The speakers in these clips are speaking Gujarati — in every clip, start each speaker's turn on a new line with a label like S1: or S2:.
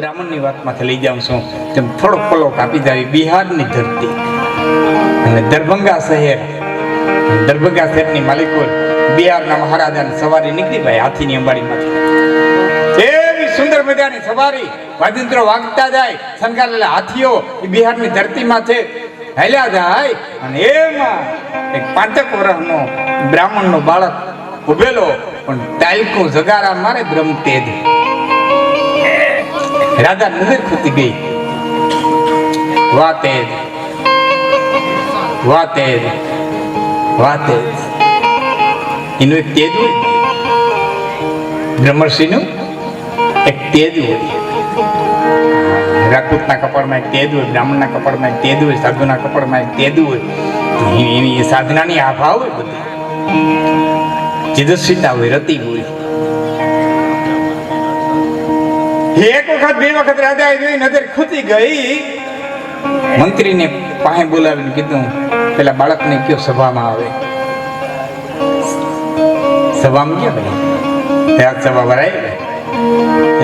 S1: બ્રાહ્મણની વાતમાંથી લઈ જાઉં છું. તેમ થોડોક પલો કાપી જાવી બિહારની ધરતી. અને દરભંગા શહેર. દરભંગા શહેરની માલિકો બિહારના મહારાજાની સવારી નીકળી ભાઈ હાથીની અંબાડીમાંથી. એવી સુંદર મજાની સવારી વાજિંત્રો વાગતા જાય. શણગારેલા હાથીઓ બિહારની ધરતીમાં છે. હાલ્યા જાય. અને એમાં એક પાંચક વર્ષનો બ્રાહ્મણનો બાળક ઉભેલો, પણ ટાઈલકું જગારા મારે બ્રહ્મ તેજ રાજા નજર ખૂતી ગઈ. વાતે વાહ તેજ એનું એક તેજ હોય. બ્રહ્મર્ષિનું એક તેજ હોય. રાજપૂતના કપડમાં એક તેજ હોય, બ્રાહ્મણના કપડમાં એક તેજ હોય, સાધુના કપડમાં એક તેજ હોય. એની સાધનાની આભા હોય બધી. તેજસ્વીતા હોય, રતિ હોય. એક વખત, બે વખત રાજાએ જોઈ નજર ખૂતી ગઈ. મંત્રીને પાસે બોલાવીને કીધું, પેલા બાળકને કયો સભામાં આવે? સભામાં ક્યાં ભાઈ? રાજ સભા ભરાય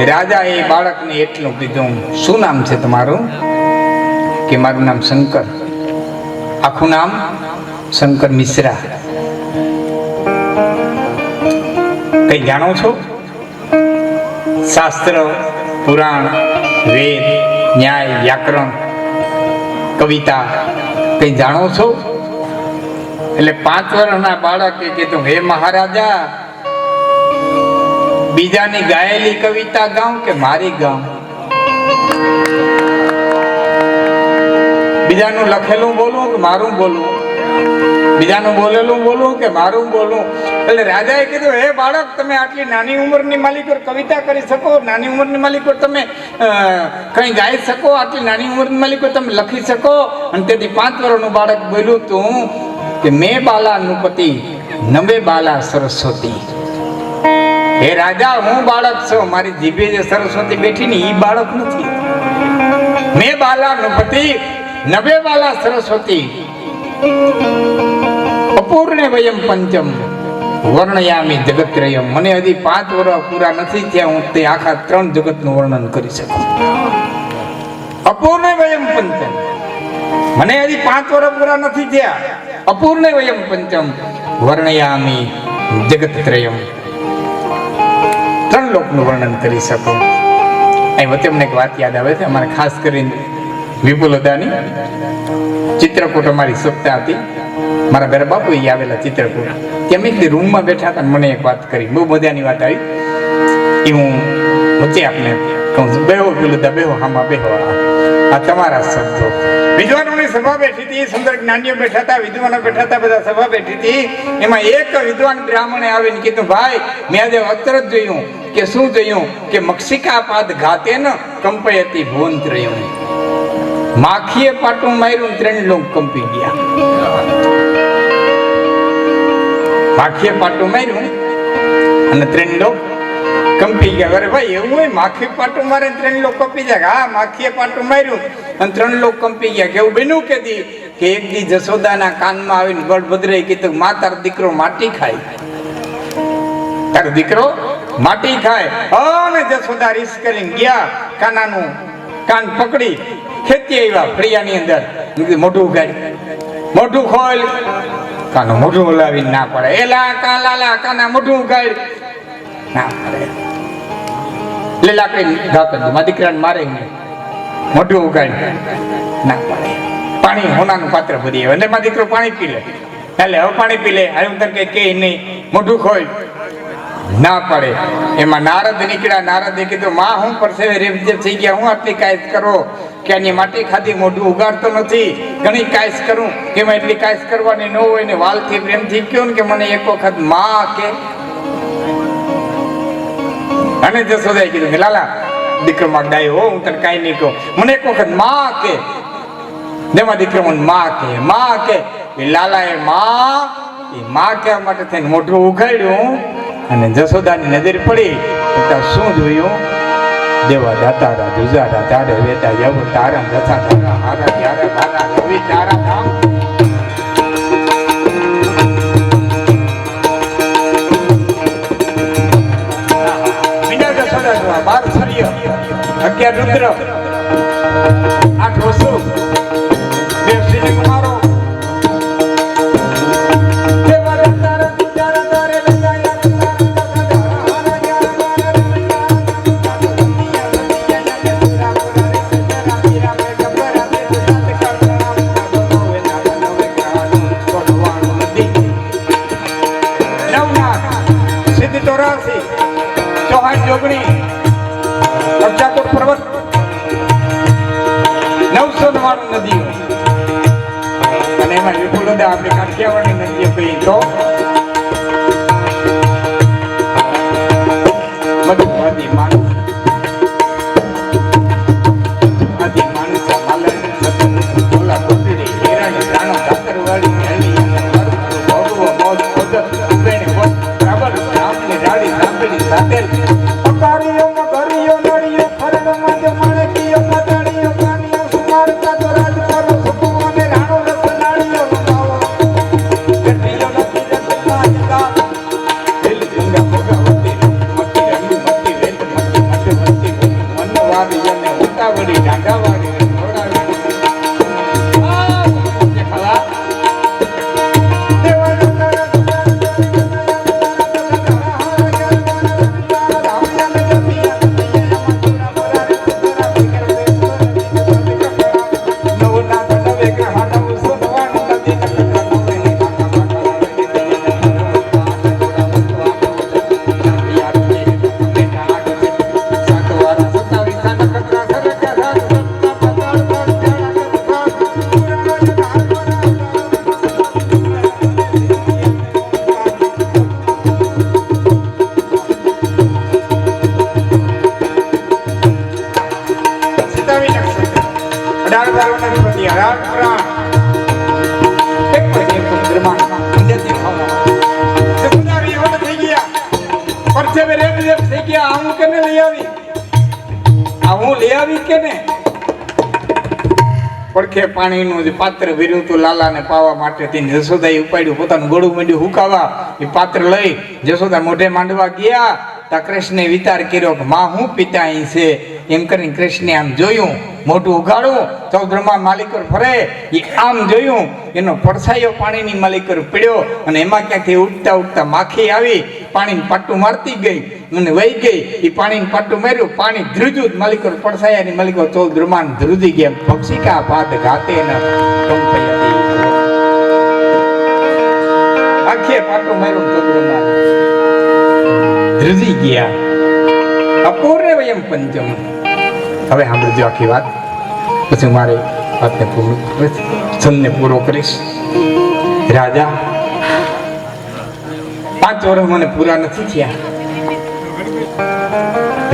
S1: રાજા એ બાળકને એટલું કીધું, શું નામ છે તમારું? કે મારું નામ શંકર. આખું નામ શંકર મિશ્રા. કઈ જાણો છો? શાસ્ત્ર પુરાણ, વેદ, ન્યાય, વ્યાકરણ, કવિતા કઈ જાણો છો? એટલે પાંચ વર્ષના બાળકે કીધું, હે મહારાજા, બીજાની ગાયેલી કવિતા ગાઉં કે મારી ગાઉં? બીજાનું લખેલું બોલું કે મારું બોલું બીજાનું બોલેલું બોલું કે મારું બોલું એટલે રાજાએ કીધું, હે બાળક, તમે આટલી નાની ઉંમરની માલિકો, કવિતા કરી શકો. નાની ઉંમરની માલિકો તમે કંઈ ગાઈ શકો. આટલી નાની ઉંમરની માલિકો તમે લખી શકો. અને તેથી પાંચ વર્ષનું બાળક બોલ્યું, તું કે મેં બાલા નુપતિ નમે બાલા સરસ્વતી. હે રાજા, હું બાળક છું. મારી જીભે જે સરસ્વતી બેઠી ને એ બાળક નથી. મેં બાલા નુપતિ નવે બાલા સરસ્વતી. અપૂર્ણે વયમ પંચમ વર્ણયામી જગત્રયમ મને હજી પાંચ વર્ષ પૂરા નથી થયા, હું તે આખા ત્રણ જગતનું વર્ણન કરી શકું. અપૂર્ણ વયમ પંચમ. મને હજી પાંચ વર્ષ પૂરા નથી થયા. અપૂર્ણ વયમ પંચમ. વર્ણયામી જગતત્રયમ ત્રણ લોકનું વર્ણન કરી શકું. અહીં વચ્ચે મને એક વાત યાદ આવે છે, અમારે ખાસ કરીને વિપુલદાની ચિત્રકૂટ અમારી સપ્તાહ હતી. મારા ઘરે બાપુ એ આવેલા ચિત્રકૂટ. તેમ એક રૂમમાં બેઠા હતા મને એક વાત કરી. બહુ મજાની વાત આવી. એ હું વચ્ચે આપને કહું છું. બેહો વિપુલદા, બેહો, હામાં બેહો. આ તમારા શબ્દો વિદ્વાનોની સભા બેઠી હતી. સુંદર જ્ઞાનીઓ બેઠા હતા, વિદ્વાનો બેઠા હતા, બધા સભા બેઠી હતી. એમાં એક વિદ્વાન બ્રાહ્મણે આવીને કીધું, ભાઈ, મેં આજે અતર જોયું કે શું જોયું કે મક્ષિકા પાદ ઘાતે ન કંપયતી ભુવન ત્રયમ માખીએ પાટું માર્યું ત્રણ લોક કંપી ગયા. માખીએ પાટું માર્યું અને ત્રણ લોક કંપી ગયા. અરે ભાઈ, એવું હોય? માખી પાટું મારે ત્રણ લોક કંપી જાય હા, માખીએ પાટું માર્યું અને ત્રણ લોક કંપી ગયા. કેવું બન્યું કે દી? કે એક દી જશોદાના કાનમાં આવીને બળભદ્રે કીધું મા તારો દીકરો માટી ખાય. તારો દીકરો માટી ખાય. અને જશોદા રીસ કરીને ગયા, કાનાનું કાન પકડી ખેતી આવ્યા ફળિયાની અંદર. મોઢું ઉગાડી. મોઢું ખોલ. કાનું મોઢું લાવી ના પડે. એલા કા લાલા કાના મોઢું ઉગાડ. ના પડે. એટલે લાકડી ઘા કરી મારા દીકરાને મારે મોઢું ઉગાડ. ના પડે. પાણી હોનાનું પાત્ર ભરી આવે અને મારો દીકરો પાણી પી લે. એટલે હવે પાણી પી લે. હવે હું તને કે નહીં. મોઢું ખોલ. ના પડે. એમાં નારદ નીકળ્યા. નારદે કીધું, માં, હું પરસેવે રેપજેપ થઈ ગયા. હું આટલી કાયદ કરો. કે આની માટી ખાધી, મોઢું ઉગાડતો નથી. ઘણી કાયસ કરું, કે એમાં એટલી કાયસ કરવાની ન હોય ને વાલથી પ્રેમથી કયો ને કે મને એક વખતમાં કે. અને જશોદાએ કીધું કે, લાલા, દીકરો ડાયો હો, હું તને કાંઈ નહીં કહું. મને એક વખતમાં કે. જેમાં દીકરો માં કે માં કે. લાલાએ માં, એ માં કહેવા માટે થઈને મોઢું ઉઘાડ્યું અને જશોદાની નજર પડી. ત્યાં શું જોયું? દેવા દાતારા દુજારા તારે વેતા જવ તારા દશા તારા હારા ત્યારે રવિ તારા ધામ. નદીઓ કહી ஆடி நகவா લઈ આવી કેને પડખે પાણીનું જે પાત્ર ભર્યું હતું લાલાને પાવા માટે તેને જશોદાએ ઉપાડ્યું. પોતાનું ગળું માંડ્યું હુકાવા. એ પાત્ર લઈ જશોદા મોઢે માંડવા ગયા. તા કૃષ્ણે વિચાર કર્યો કે માં હું પિતા અહીં છે? એમ કરીને કૃષ્ણે આમ જોયું. મોઢું ઉઘાડું. બ્રહ્મા માલિકર ફરે. એ આમ જોયું. એનો પડછાયો પાણીની માલિકર પીડ્યો અને એમાં ક્યાંથી ઉઠતા ઉઠતા માખી આવી. પાણીને પાટું મારતી ગઈ. મને વહી ગઈ. એ પાણીને પાટું માર્યું. પાણી ધ્રુજું જ માલિકર પડછાયાની માલિકો ચોલ બ્રહ્માંડ ધ્રુજી ગયા. પક્ષી કા ભાત ઘાતે ન આખે પાટું માર્યું બ્રહ્માંડ ધ્રુજી ગયા. અપૂર્ણ વયમ પંચમ. હવે સાંભળજો આખી વાત. પછી મારે વાતને પૂરું છંદને પૂરો કરીશ. રાજા પાંચ વર્ષ મને પૂરા નથી થયા.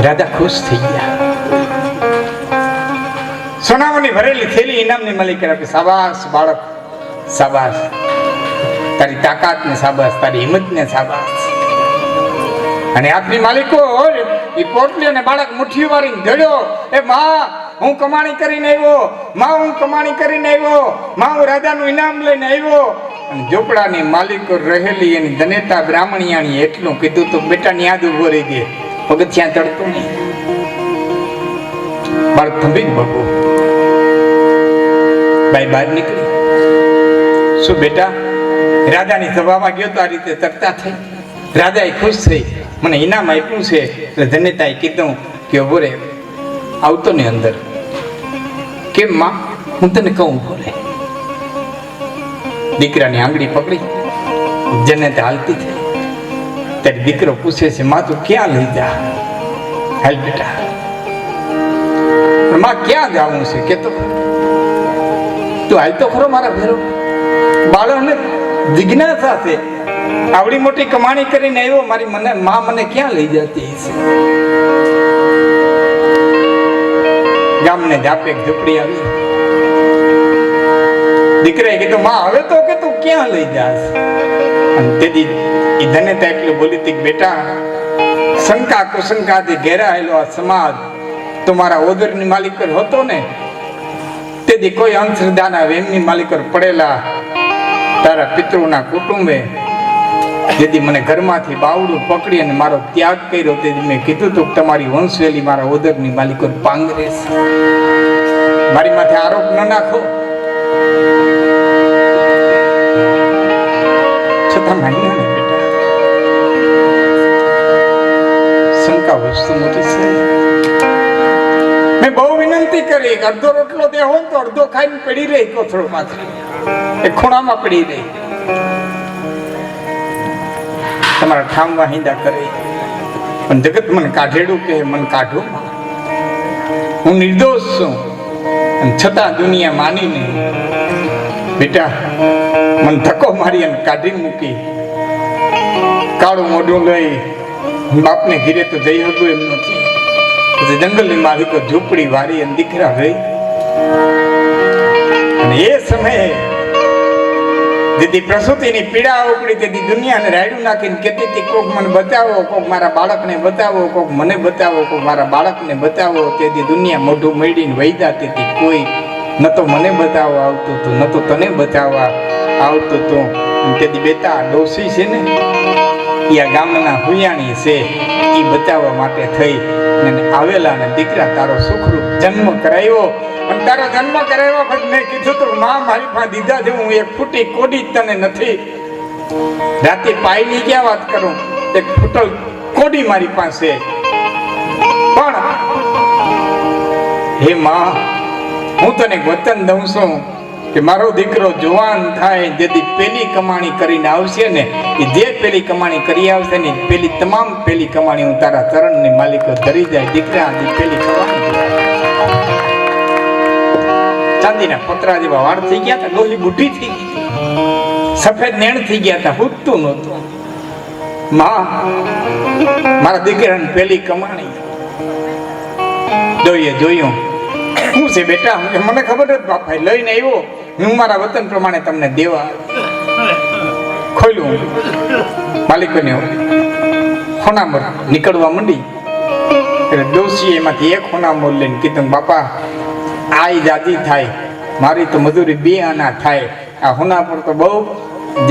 S1: રાજા ખુશ થઈ ગયા. સોનામની ભરેલી થેલી ઇનામની માલિક આપી સાબાસ બાળક સાબાસ તારી તાકાત ને સાબાસ તારી હિંમત ને સાબાસ અને આપની માલિકો એ પોટલી અને બાળક મુઠ્ઠી મારીને ધડ્યો. એ માં, હું કમાણી કરીને આવ્યો, માં, હું કમાણી કરીને આવ્યો, માં, હું રાજાનું ઇનામ લઈને આવ્યો. અને ઝોપડાની માલિકો રહેલી એની ધનેતા બ્રાહ્મણિયાણી એટલું કીધું તો બેટાની યાદ ઊભો રહી દે પગથિયાં ચડતું નહીં. બાર થંભી જ બબુ બાઈ બહાર નીકળી. શું બેટા? રાજાની સભામાં ગયો તો આ રીતે તરતા થઈ? રાજાએ ખુશ થઈ. મને ઇનામ આપ્યું છે. એટલે ધન્યતાએ કીધું કે, ઊભો આવતો ને અંદર. કેમ, માં? હું તને કહું, ઊભો દીકરાની આંગળી પકડી. જનતે હાલતી થઈ. ત્યારે દીકરો પૂછે છે, માં, તું ક્યાં લઈ જા? હાલ બેટા. માં, ક્યાં જવું છે? કે તો તું હાલ તો ખરો મારા ભેરો. બાળકને જિજ્ઞાસા છે આવડી મોટી કમાણી કરીને આવ્યો. મારી મને, માં મને ક્યાં લઈ જતી હશે? ગામને જાપે એક ઝૂંપડી આવી. દીકરાએ કીધું, માં, હવે તો કે તું ક્યાં લઈ જાસ અને તેથી એ ધન્યતા એટલું બોલી કે, બેટા શંકા કુશંકાથી ઘેરાયેલો આ સમાજ તો મારા ઓદરની માલિકર હતો ને. તેથી કોઈ અંધશ્રદ્ધાના વેમની માલિકર પડેલા તારા પિતૃના કુટુંબે. જેથી મને ઘરમાંથી બાવડું પકડી અને મારો ત્યાગ કર્યો. તેથી મેં કીધું હતું કે તમારી વંશવેલી મારા ઓદરની માલિકો પાંગરે મારી માથે આરોપ ન નાખો. છતાં માન્યા ને બેટા શંકા વસ્તુ મોટી છે મેં બહુ વિનંતી કરી અડધો રોટલો દે હોય તો અડધો ખાઈને પડી રહી કોથળો માથે. એ ખૂણામાં પડી રહી તમારા ઠામમાં હિંદા કરે. પણ જગત મને કાઢેડું કે મને કાઢું હું નિર્દોષ છું છતાં દુનિયા માની નહીં બેટા, મને ધક્કો મારી અને કાઢી મૂકી. કાળું મોઢું લઈ બાપને ઘીરે તો જઈ હતું એમ નથી. પછી જંગલની માલિકો ઝૂંપડી વારી અને દીકરા રહી. અને એ સમયે દીદી પ્રસૂતિની પીડા ઉપડી, તેથી દુનિયાને રાયડું નાખીને કહેતી હતી, કોક મને બતાવો, કોક મારા બાળકને બતાવો, કોક મને બતાવો, કોક મારા બાળકને બતાવો. તેથી દુનિયા મોઢું મળીને વૈદા તેથી કોઈ ન તો મને બતાવવા આવતું હતું ન તો તને બતાવવા આવતું હતું તેથી બેટા ડોસી છે ને, એ ગામના હુયાણી છે, એ બચાવવા માટે થઈ. અને આવેલા અને દીકરા તારો સુખરૂપ જન્મ કરાવ્યો. અને તારો જન્મ કરાવ્યો પણ મેં કીધું તું, માં, મારી પાસે દીધા છે, હું એક ફૂટી કોડી તને નથી. રાતે પાયની ક્યાં વાત કરું, એક ફૂટલ કોડી મારી પાસે. પણ, હે માં હું તને વચન દઉં છું કે મારો દીકરો જવાન થાય, જેથી પેલી કમાણી કરીને આવશે ને, એ જે પેલી કમાણી કરી આવશે ને પેલી તમામ પેલી કમાણી હું તારા ચરણની માલિકો ધરી જાય, દીકરા પેલી કમાણી ચાંદીના પતરા જેવા વાળ થઈ ગયા હતા ગોલી બુઢી થઈ ગઈ. સફેદ નેણ થઈ ગયા હતા, હૂટતું નહોતું. માં, મારા દીકરાની પેલી કમાણી. જોઈએ, જોયું. શું છે બેટા? મને ખબર જ બાપા લઈને આવ્યો. હું મારા વતન પ્રમાણે તમને દેવા ખોલ્યું. માલિકોને હોનામર નીકળવા માંડી. એટલે ડોશી એમાંથી એક હોનામર લઈને કીધું, બાપા આ ઈ જાદી થાય. મારી તો મજૂરી બે આના થાય. આ હોનાપર તો બહુ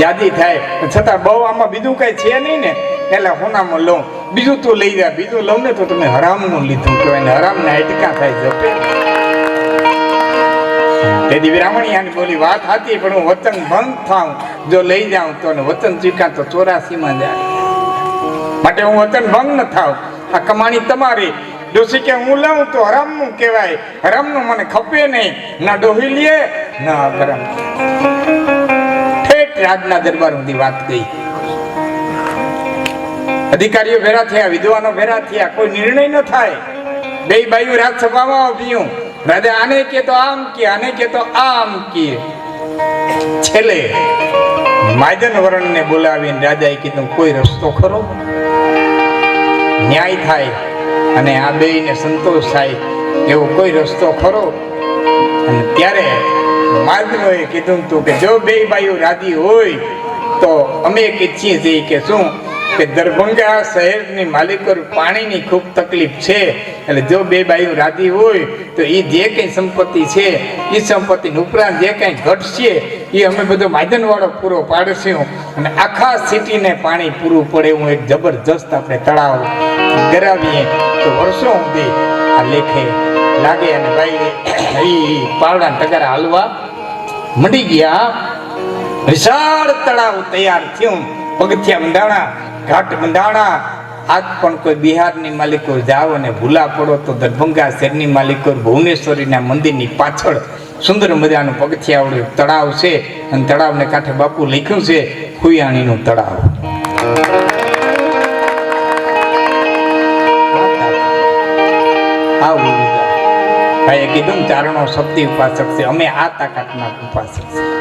S1: જાદી થાય. છતાં બહુ આમાં બીજું કઈ છે નહીં ને, એટલે હોનામાં લઉં. બીજું તું લઈ જા, બીજું લઉં ને તો તમે હરામનું લીધું કહેવાય ને, હરામના હેટકા થાય જપે તે દિવ્ય રામણિયાની બોલી વાત હતી, પણ હું વતન ભંગ થાઉં. જો લઈ જાઉં તો ને વતન ચૂક્યા તો ચોરાસીમાં જાય. માટે હું વતન ભંગ ન થાઉં. આ કમાણી તમારી. ડોસી કે હું લઉં તો હરામનું કહેવાય. હરામનું મને ખપે નહીં. ના ડોહી લે, ના ગરમ ઠેઠ રાજના દરબાર સુધી વાત ગઈ. અધિકારીઓ ભેરા થયા, વિદ્વાનો ભેરા થયા. કોઈ નિર્ણય ન થાય. બે બાયું રાજસભામાં આવ્યું. રાજા આને કે તો આમ કે, આને કે તો આમ કે. છેલ્લે માજન વરણને બોલાવીને રાજાએ કીધું, કોઈ રસ્તો ખરો? ન્યાય થાય અને આ બેયને સંતોષ થાય એવો કોઈ રસ્તો ખરો? અને ત્યારે માધવોએ કીધું તું કે જો બે બાઈઓ રાજી હોય તો અમે એક ઈચ્છીએ છીએ કે શું? કે દરભંગા શહેરની માલિકો પાણીની ખૂબ તકલીફ છે. એટલે જો બે બાયું રાજી હોય, તો એ જે કંઈ સંપત્તિ છે એ સંપત્તિ ઉપરાંત જે કંઈ ઘટશે એ અમે બધો માધનવાળો પૂરો પાડશું અને આખા સિટીને પાણી પૂરું પડે હું એક જબરજસ્ત આપણે તળાવ ગરાવીએ. તો વર્ષો સુધી આ લેખે લાગે અને ભાઈ એ પાવડા ટકરા હાલવા મંડી ગયા. વિશાળ તળાવ તૈયાર થયું. પગથિયા બંધાણા ઘાટ બંધાણા. આજ પણ કોઈ બિહારની માલિકો જાઓ અને ભૂલા પડો તો દરભંગા શહેરની માલિકો ભુવનેશ્વરીના મંદિરની પાછળ સુંદર મજાનું પગથિયાવાળું તળાવ છે. અને તળાવને કાંઠે બાપુ લખ્યું છે, ખુયાણીનું તળાવ. ભાઈએ કીધું ચારણો શક્તિ ઉપાસક છે. અમે આ તાકાતના ઉપાસક છે